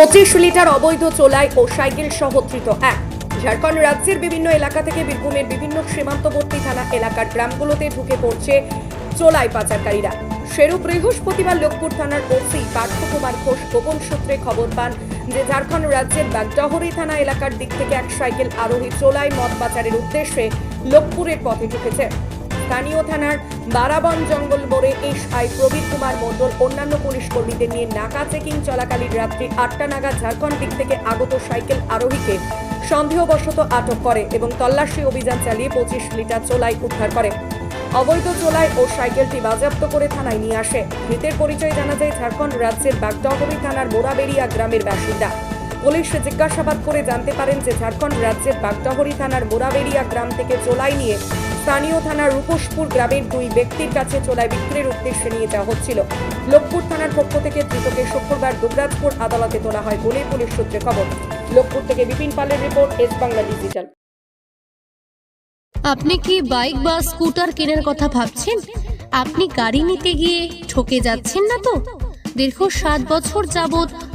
পঁচিশ লিটার অবৈধ চোলাই ও সাইকেল সহ ধৃত এক। ঝাড়খণ্ড রাজ্যের বিভিন্ন এলাকা থেকে বীরভূমের বিভিন্ন সীমান্তবর্তী থানা এলাকার গ্রামগুলোতে ঢুকে পড়ছে চোলাই পাচারকারীরা। সেরূপ বৃহস্পতিবার লোকপুর থানার ওসি পার্থ কুমার ঘোষ গোপন সূত্রে খবর পান যে, ঝাড়খণ্ড রাজ্যের বাগডহরি থানা এলাকার দিক থেকে এক সাইকেল আরোহী চোলাই মদ পাচারের উদ্দেশ্যে লোকপুরের পথে ঢুকেছে। স্থানীয় থানার বারাবন জঙ্গল মোড়ে এসআই প্রবীর কুমার মণ্ডল, অন্যান্য পুলিশ কর্মীদের নিয়ে নাকা চেকিং চলাকালীন রাত্রি আটটা নাগাদ ঝাড়খণ্ড দিক থেকে আগত সাইকেল আরোহীকে সন্দেহবশত আটক করে এবং তল্লাশি অভিযান চালিয়ে পঁচিশ লিটার চোলাই উদ্ধার করে। অবৈধ চোলাই ও সাইকেলটি বাজেয়াপ্ত করে থানায় নিয়ে আসে। মৃতের পরিচয় জানা যায়, ঝাড়খণ্ড রাজ্যের বাগডহরি থানার মোরাবেড়িয়া গ্রামের বাসিন্দা। পুলিশ জিজ্ঞাসাবাদ করে জানতে পারেন যে ঝাড়খণ্ড রাজ্যের বাগডহরি থানার মোরাবেড়িয়া গ্রাম থেকে চোলাই নিয়ে স্থানীয় থানার রূপসপুর গ্রামের দুই ব্যক্তির কাছে চোলাই বিক্রির উদ্দেশ্যে নিয়ে যাওয়া হচ্ছিল। লোকপুর থানার পক্ষ থেকে ধৃতকে শুক্রবার দুবরাজপুর আদালতে তোলা হয় বলে পুলিশ সূত্রে খবর। লোকপুর থেকে বিপিন পালের রিপোর্ট, এস বাংলা ডিজিটাল। আপনি কি বাইক বা স্কুটার কেনার কথা ভাবছেন? আপনি গাড়ি নিতে গিয়ে ঠকে যাচ্ছেন না তো? দীর্ঘ সাত বছর যাবৎ